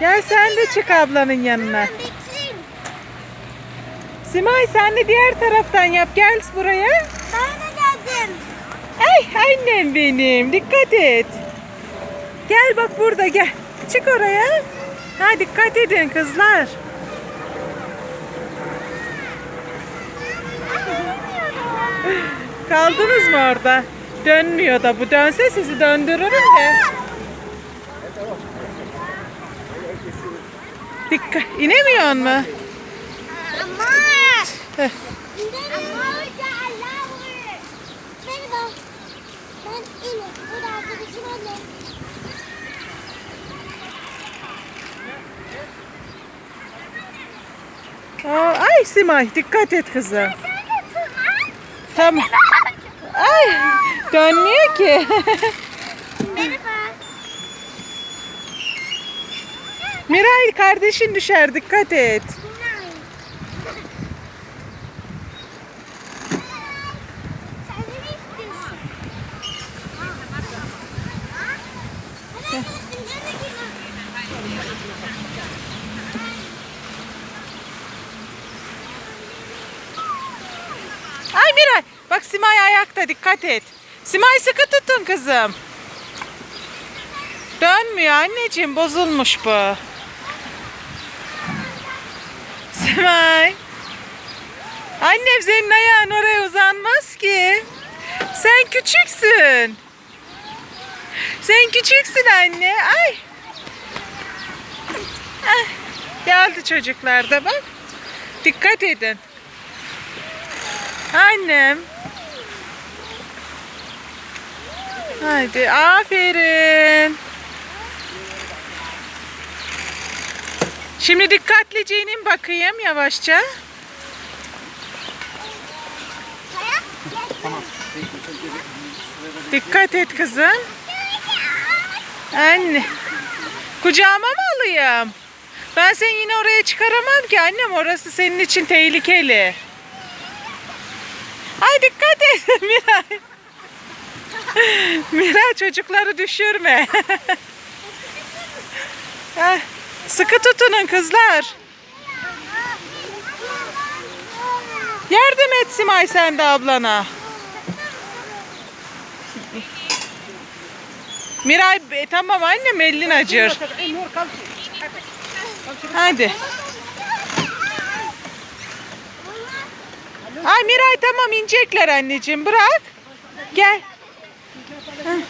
Gel sen de çık ablanın yanına. Simay sen de diğer taraftan yap. Gel buraya. Ben de geldim. Ay annem benim. Dikkat et. Gel bak burada gel. Çık oraya. Ha dikkat edin kızlar. Kaldınız mı orada? Dönmüyor da bu. Dönse sizi döndürürüm de. Dikkat. İnemiyor mu? Ama. Heh. Aa, ay Simay dikkat et kızım. Tamam. Ay dönmüyor ki. Miray kardeşin düşer dikkat et. Ay Miray bak Simay ayakta dikkat et. Simay sıkı tutun kızım. Dönmüyor anneciğim bozulmuş bu. Simay. Annem senin ayağın oraya uzanmaz ki. Sen küçüksün. Sen küçüksün anne. Ay. Ah, Geldi çocuklar da bak. Dikkat edin. Annem. Haydi aferin. Şimdi dikkatlice inin bakayım yavaşça. Gel. Dikkat et kızım. Anne. Kucağıma mı alayım? Ben seni yine oraya çıkaramam ki annem orası senin için tehlikeli. Ay dikkat et Miray. Miray çocukları düşürme. Sıkı tutunun kızlar. Yardım et Simay sen de ablana. Miray e, tamam annem elin acır. Hadi. Ay Miray tamam inecekler anneciğim bırak. Gel. Heh.